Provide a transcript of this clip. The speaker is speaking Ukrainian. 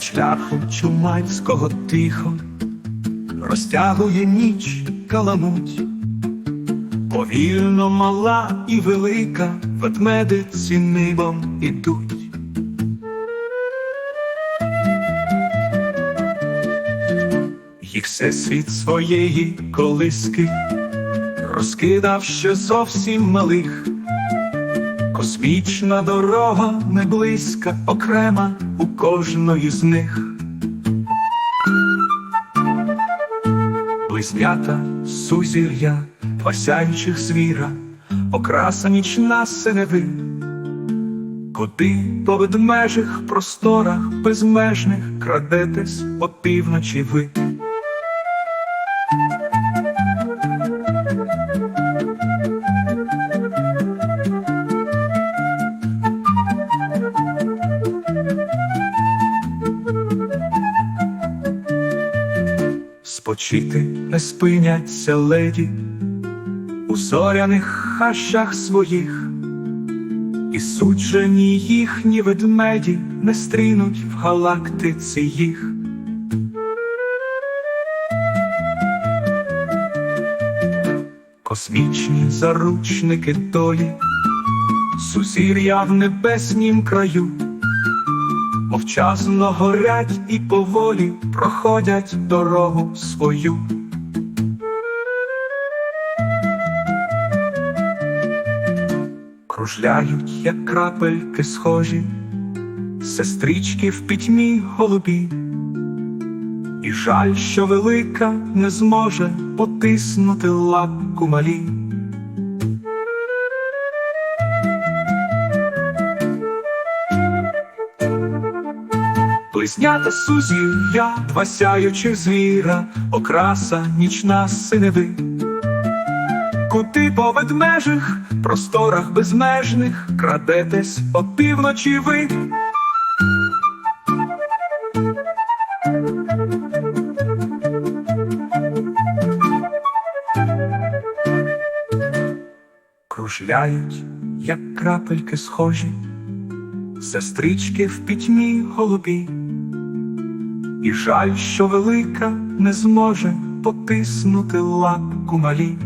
Від чумацького тихо розтягує ніч каламуть, повільно мала і велика ведмедиці небом ідуть. Їх всесвіт своєї колиски розкидав ще зовсім малих. Космічна дорога не близька, окрема у кожної з них. Близнята, сузір'я, два сяючих звіра, окраса нічна синеви. Куди по ведмежих просторах безмежних крадетесь опівночі ви. Спочити не спиняться леді у зоряних хащах своїх, і суджені їхні ведмеді не стрінуть в галактиці їх. Космічні заручники долі, сузір'я в небеснім краю мовчазно горять і поволі проходять дорогу свою. Кружляють, як крапельки схожі, сестрички в пітьмі голубі, і жаль, що велика не зможе потиснути лапку малі. Близнята сузір'я, два сяючих звіра, окраса нічна синеви. Куди по ведмежих, просторах безмежних, крадетесь опівночі ви. Кружляють, як крапельки схожі, сестрички в пітьмі голубі, і жаль, що велика не зможе потиснути лапку малі.